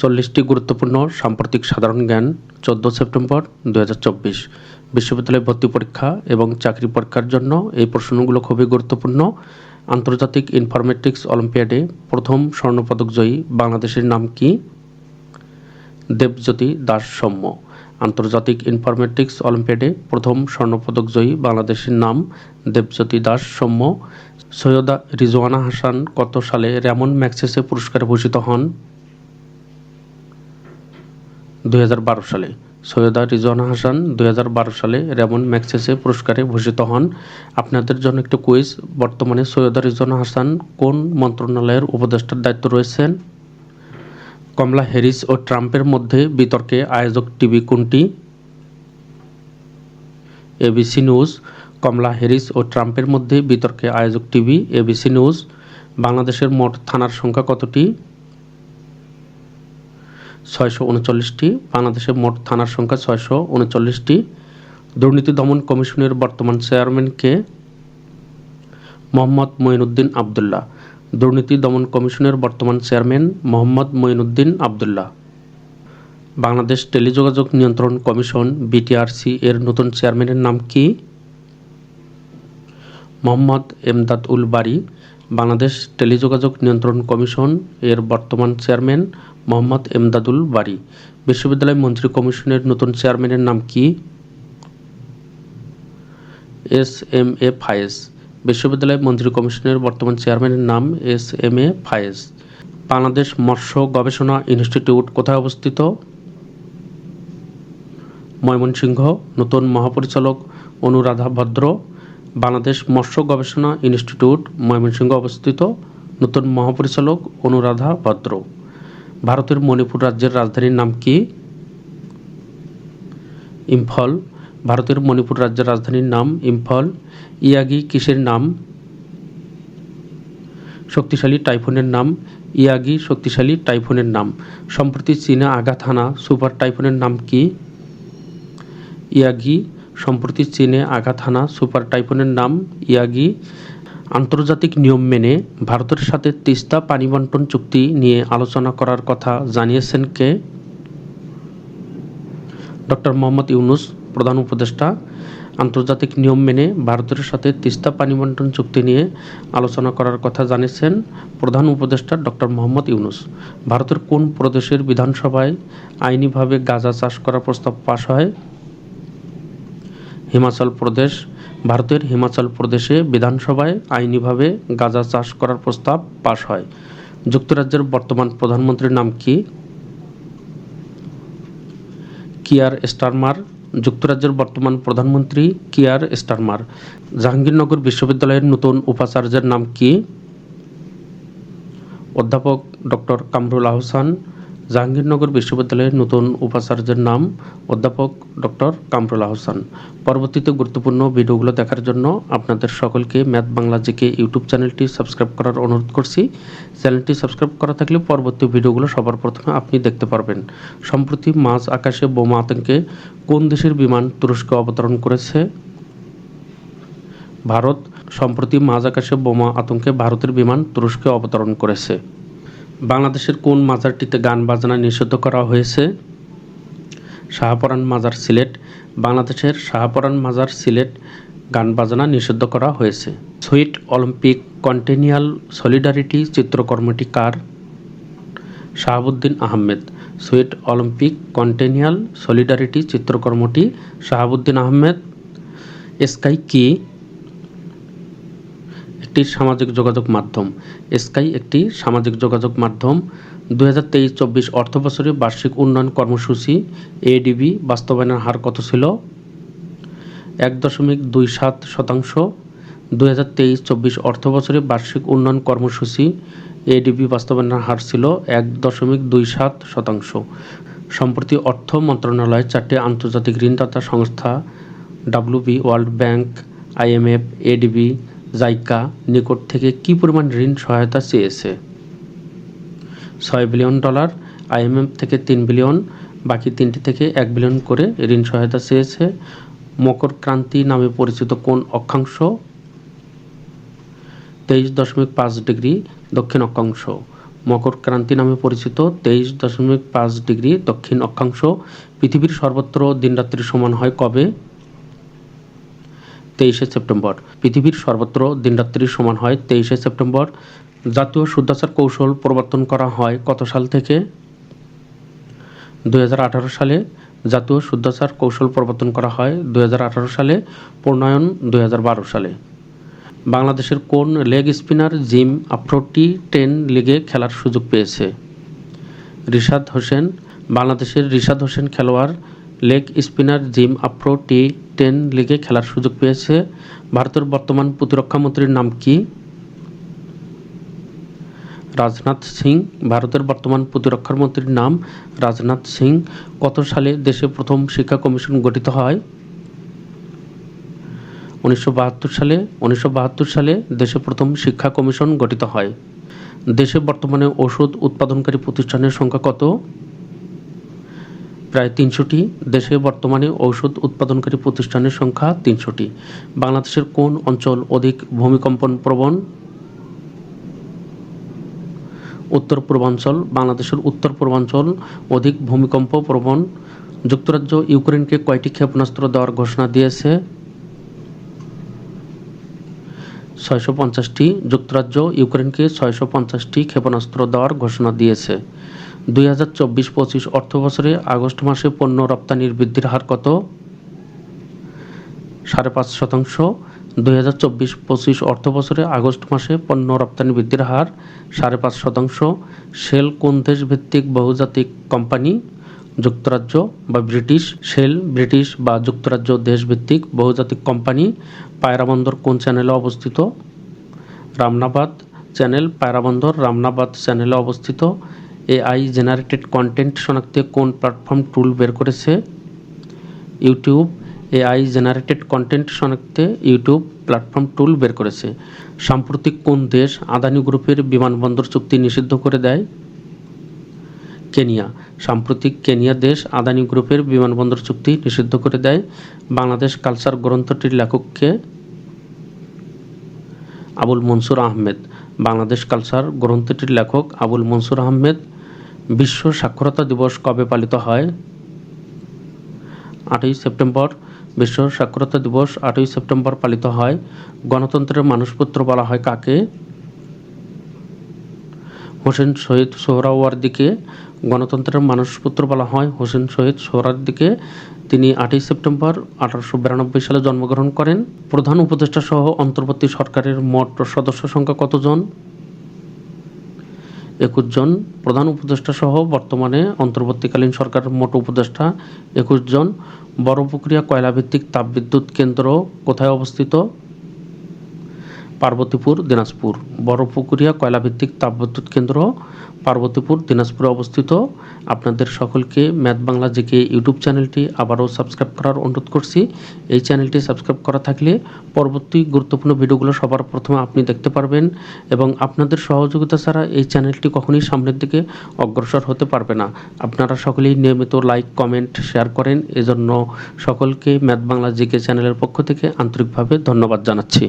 চল্লিশটি গুরুত্বপূর্ণ সাম্প্রতিক সাধারণ জ্ঞান চোদ্দ সেপ্টেম্বর দু বিশ্ববিদ্যালয় ভর্তি পরীক্ষা এবং চাকরি পরীক্ষার জন্য এই প্রশ্নগুলো খুবই গুরুত্বপূর্ণ। আন্তর্জাতিক ইনফরমেটিক্স অলিম্পিয়াডে প্রথম স্বর্ণপদক জয়ী বাংলাদেশের নাম কি? দেবজ্যোতি দাস সৌম্য আন্তর্জাতিক ইনফরমেটিক্স অলিম্পিয়াডে প্রথম স্বর্ণপদক জয়ী বাংলাদেশের নাম দেবজ্যোতি দাস সৌম্য সৈয়দা রিজওয়ানা হাসান কত সালে র্যামন ম্যাক্সেসে পুরস্কারে ভূষিত হন? দুই হাজার বারো সালে। সৈয়দা রিজওয়ানা হাসান দুই হাজার বারো সালে রেমন ম্যাক্সেসে পুরস্কারে ভূষিত হন। আপনাদের জন্য একটি কুইজ, বর্তমানে সৈয়দা রিজওয়ানা হাসান কোন মন্ত্রণালয়ের উপদেষ্টার দায়িত্ব রয়েছেন? কমলা হ্যারিস ও ট্রাম্পের মধ্যে বিতর্কে আয়োজক টিভি কোনটি? এবিসি নিউজ, কমলা হ্যারিস ও ট্রাম্পের মধ্যে বিতর্কে আয়োজক টিভি এবিসি নিউজ, বাংলাদেশের মোট থানার সংখ্যা কতটি? ছয়শো উনচল্লিশটি বাংলাদেশের মোট থানার সংখ্যা ছয়শো উনচল্লিশটি। দুর্নীতি দমন কমিশনের বর্তমান চেয়ারম্যানকে মোহাম্মদ মঈনুদ্দিন আবদুল্লাহ। দুর্নীতি দমন কমিশনের বর্তমান চেয়ারম্যান মোহাম্মদ মঈনুদ্দিন আবদুল্লাহ। বাংলাদেশ টেলিযোগাযোগ নিয়ন্ত্রণ কমিশন, বিটিআরসি এর নতুন চেয়ারম্যানের নাম কি? মোহাম্মদ এমদাদ উল বারি। বাংলাদেশ টেলিযোগাযোগ নিয়ন্ত্রণ কমিশন এর বর্তমান চেয়ারম্যান মোহাম্মদ এমদাদুল বারি। বিশ্ববিদ্যালয় মন্ত্রী কমিশনের নতুন চেয়ারম্যানের নাম কি? S M A Faiz. বিশ্ববিদ্যালয় মন্ত্রী কমিশনের বর্তমান চেয়ারম্যানের নাম S M A Faiz. Bangladesh মৎস্য গবেষণা ইনস্টিটিউট কোথায় অবস্থিত? ময়মনসিংহ। নতুন মহাপরিচালক অনুরাধা ভদ্র। বাংলাদেশ মৎস্য গবেষণা ইনস্টিটিউট ময়মনসিংহ অবস্থিত। নতুন মহাপরিচালক অনুরাধা ভদ্র। ভারতের মণিপুর রাজ্যের রাজধানীর নাম কি? ইম্ফল। ভারতের মণিপুর রাজ্যের রাজধানীর নাম ইম্ফল। ইয়াগি কিসের নাম? শক্তিশালী টাইফুনের নাম। ইয়াগি শক্তিশালী টাইফুনের নাম। সম্প্রতি চীনে আঘাত হানা সুপার টাইফুনের নাম কি? ইয়াগি। সম্প্রতি চীনে আঘাত হানা সুপার টাইফুনের নাম ইয়াগি। আন্তর্জাতিক নিয়ম মেনে ভারতের সাথে তিস্তা পানি বন্টন চুক্তি নিয়ে আলোচনা করার কথা জানিয়েছেন কে? ডক্টর মোহাম্মদ ইউনুস, প্রধান উপদেষ্টা। আন্তর্জাতিক নিয়ম মেনে ভারতের সাথে তিস্তা পানি বন্টন চুক্তি নিয়ে আলোচনা করার কথা জানিয়েছেন প্রধান উপদেষ্টা ডক্টর মোহাম্মদ ইউনুস। ভারতের কোন প্রদেশের বিধানসভায় আইনিভাবে গাঁজা চাষ করার প্রস্তাব পাশ হয়? হিমাচল প্রদেশ ভারতের হিমাচল প্রদেশে বিধানসভায় আইনিভাবে গাঁজা চাষ করার প্রস্তাব পাশ হয়। যুক্তরাজ্যের বর্তমান প্রধানমন্ত্রীর নাম কি? Keir Starmer. যুক্তরাজ্যের বর্তমান প্রধানমন্ত্রী কিয়ার স্টারমার। জাহাঙ্গীরনগর বিশ্ববিদ্যালয়ের নতুন উপাচার্যের নাম কি? অধ্যাপক ডক্টর কামরুল আহসান। জাহাঙ্গীরনগর বিশ্ববিদ্যালয়ের নতুন উপাচার্যের নাম অধ্যাপক ডক্টর কামরুল আহসান। পরবর্তীতে গুরুত্বপূর্ণ ভিডিওগুলো দেখার জন্য আপনাদের সকলকে ম্যাথ বাংলা জিকে ইউটিউব চ্যানেলটি সাবস্ক্রাইব করার অনুরোধ করছি। চ্যানেলটি সাবস্ক্রাইব করা থাকলে পরবর্তী ভিডিওগুলো সবার প্রথমে আপনি দেখতে পারবেন। সম্প্রতি মাঝ আকাশে বোমা আতঙ্কে কোন দেশের বিমান তুরস্কে অবতরণ করেছে? ভারত, সম্প্রতি মাঝ আকাশে বোমা আতঙ্কে ভারতের বিমান তুরস্কে অবতরণ করেছে। বাংলাদেশের কোন মাজারটিতে গান বাজনা নিষিদ্ধ করা হয়েছে? শাহপরান মাজার সিলেট, বাংলাদেশের শাহপরান মাজার সিলেট গান বাজনা নিষিদ্ধ করা হয়েছে। সুইট অলিম্পিক কন্টিনিয়াল সলিডারিটি চিত্রকর্মটি কার? Shahabuddin Ahmed. Sweet Olympic continental solidarity চিত্রকর্মটি Shahabuddin Ahmed. Sky কি একটি সামাজিক যোগাযোগ মাধ্যম, স্কাই একটি সামাজিক যোগাযোগ মাধ্যম দু হাজার তেইশ চব্বিশ অর্থবছরে বার্ষিক উন্নয়ন কর্মসূচি এডিবি বাস্তবায়নের হার কত ছিল? এক দশমিক দুই সাত শতাংশ। দু হাজার তেইশ চব্বিশ অর্থবছরে বার্ষিক উন্নয়ন কর্মসূচি এডিবি বাস্তবায়নের হার ছিল এক দশমিক দুই সাত শতাংশ। সম্প্রতি অর্থ মন্ত্রণালয় চারটি আন্তর্জাতিক ঋণদাতা সংস্থা WB world bank IMF ADB JICA নিকট থেকে কি পরিমাণ ঋণ সহায়তা চেয়েছে? ছয় বিলিয়ন ডলার আইএমএফ থেকে তিন বিলিয়ন, বাকি তিনটি থেকে এক বিলিয়ন করে ঋণ সহায়তা চেয়েছে। মকর ক্রান্তি নামে পরিচিত কোন অক্ষাংশ? তেইশ দশমিক পাঁচ ডিগ্রি দক্ষিণ অক্ষাংশ। মকর ক্রান্তি নামে পরিচিত তেইশ দশমিক পাঁচ ডিগ্রি দক্ষিণ অক্ষাংশ। পৃথিবীর সর্বত্র দিনরাত্রি সমান হয় কবে? তেইশে সেপ্টেম্বর। পৃথিবীর সর্বত্র দিনরাত্রি সমান হয় তেইশে সেপ্টেম্বর। জাতীয় শুদ্ধাচার কৌশল প্রবর্তন করা হয় কত সাল থেকে? দু হাজার আঠারো সালে জাতীয় শুদ্ধাচার কৌশল প্রবর্তন করা হয় দু হাজার আঠারো সালে, প্রণয়ন দু হাজার বারো সালে। বাংলাদেশের কোন leg spinner Zim Afro T ten লিগে খেলার সুযোগ পেয়েছে? রিশাদ হোসেন, বাংলাদেশের রিশাদ হোসেন খেলোয়াড়, leg spinner Zim Afro T ten লিগে খেলার সুযোগ পেয়েছে। ভারতের বর্তমান প্রতিরক্ষা মন্ত্রীর নাম কি? রাজনাথ সিং। ভারতের বর্তমান প্রতিরক্ষা মন্ত্রীর নাম রাজনাথ সিং। কত সালে দেশে প্রথম শিক্ষা কমিশন গঠিত হয়? উনিশশো বাহাত্তর সালে, উনিশশো বাহাত্তর সালে দেশে প্রথম শিক্ষা কমিশন গঠিত হয়। দেশে বর্তমানে ওষুধ উৎপাদনকারী প্রতিষ্ঠানের সংখ্যা কত? প্রায় তিনশোটি। দেশে বর্তমানে ঔষধ উৎপাদনকারী প্রতিষ্ঠানের সংখ্যা তিনশোটি। বাংলাদেশের কোন অঞ্চল অধিক ভূমিকম্পন প্রবণ? উত্তর পূর্বাঞ্চল, বাংলাদেশের উত্তর পূর্বাঞ্চল অধিক ভূমিকম্প প্রবণ। যুক্তরাজ্য ইউক্রেনকে কয়টি ক্ষেপণাস্ত্র দেওয়ার ঘোষণা দিয়েছে? ছয়শো পঞ্চাশটি। যুক্তরাজ্য ইউক্রেনকে ছয়শো পঞ্চাশটি ক্ষেপণাস্ত্র দেওয়ার ঘোষণা দিয়েছে। দুই হাজার চব্বিশ পঁচিশ অর্থ বছরে আগস্ট মাসে পণ্য রপ্তানির বৃদ্ধির হার কত? সাড়ে পাঁচ শতাংশ। দুই হাজার চব্বিশ পঁচিশ অর্থ বছরে আগস্ট মাসে পণ্য রপ্তানি বৃদ্ধির হার সাড়ে পাঁচ শতাংশ। শেল কোন দেশ ভিত্তিক বহুজাতিক কোম্পানি? যুক্তরাজ্য বা ব্রিটিশ। শেল, ব্রিটিশ বা যুক্তরাজ্য দেশভিত্তিক বহুজাতিক কোম্পানি। পায়রাবন্দর কোন চ্যানেলে অবস্থিত? রামনাবাদ চ্যানেল পায়রাবন্দর রামনাবাদ চ্যানেলে অবস্থিত। এআই জেনারেটেড কন্টেন্ট শনাক্তে কোন প্ল্যাটফর্ম টুল বের করেছে? ইউটিউব, এআই জেনারেটেড কন্টেন্ট শনাক্তে ইউটিউব প্ল্যাটফর্ম টুল বের করেছে। সাম্প্রতিক কোন দেশ আদানি গ্রুপের বিমানবন্দর চুক্তি নিষিদ্ধ করে দেয়? কেনিয়া, সাম্প্রতিক কেনিয়া দেশ আদানি গ্রুপের বিমানবন্দর চুক্তি নিষিদ্ধ করে দেয়। বাংলাদেশ কালচার গ্রন্থটির লেখককে আবুল মনসুর আহমেদ। বাংলাদেশ কালচার গ্রন্থটির লেখক আবুল মনসুর আহমেদ। বিশ্ব সাক্ষরতা দিবস কবে পালিত হয়? আটই সেপ্টেম্বর, বিশ্ব সাক্ষরতা দিবস আটই সেপ্টেম্বর পালিত হয়। গণতন্ত্রের মানুষপুত্র বলা হয় কাকে? হোসেন শহীদ সোহরাওয়ার্দিকে গণতন্ত্রের মানুষপুত্র বলা হয় হোসেন শহীদ সোহরাওয়ার্দিকে তিনি আটই সেপ্টেম্বর আঠারোশো বিরানব্বই সালে জন্মগ্রহণ করেন। প্রধান উপদেষ্টা সহ অন্তর্বর্তী সরকারের মোট সদস্য সংখ্যা কতজন? একুশ জন প্রধান উপদেষ্টা সহ বর্তমানে অন্তর্বর্তীকালীন সরকার মোট উপদেষ্টা একুশ জন। বড় প্রক্রিয়া কয়লাভিত্তিক তাপবিদ্যুৎ কেন্দ্র কোথায় অবস্থিত? পার্বতীপুর, দিনাজপুর। বড় পুকুরিয়া, কয়লাভিত্তিক তাপবিদ্যুৎ কেন্দ্র, পার্বতীপুর, দিনাজপুরে অবস্থিত। আপনাদের সকলকে ম্যাথ বাংলা জেকে ইউটিউব চ্যানেলটি আবারও সাবস্ক্রাইব করার অনুরোধ করছি। এই চ্যানেলটি সাবস্ক্রাইব করা থাকলে পরবর্তী গুরুত্বপূর্ণ ভিডিওগুলো সবার প্রথমে আপনি দেখতে পারবেন এবং আপনাদের সহযোগিতা ছাড়া এই চ্যানেলটি কখনোই সামনের দিকে অগ্রসর হতে পারবে না। আপনারা সকলেই নিয়মিত লাইক, কমেন্ট, শেয়ার করেন। এজন্য সকলকে ম্যাথ বাংলা জিকে চ্যানেলের পক্ষ থেকে আন্তরিকভাবে ধন্যবাদ জানাচ্ছি।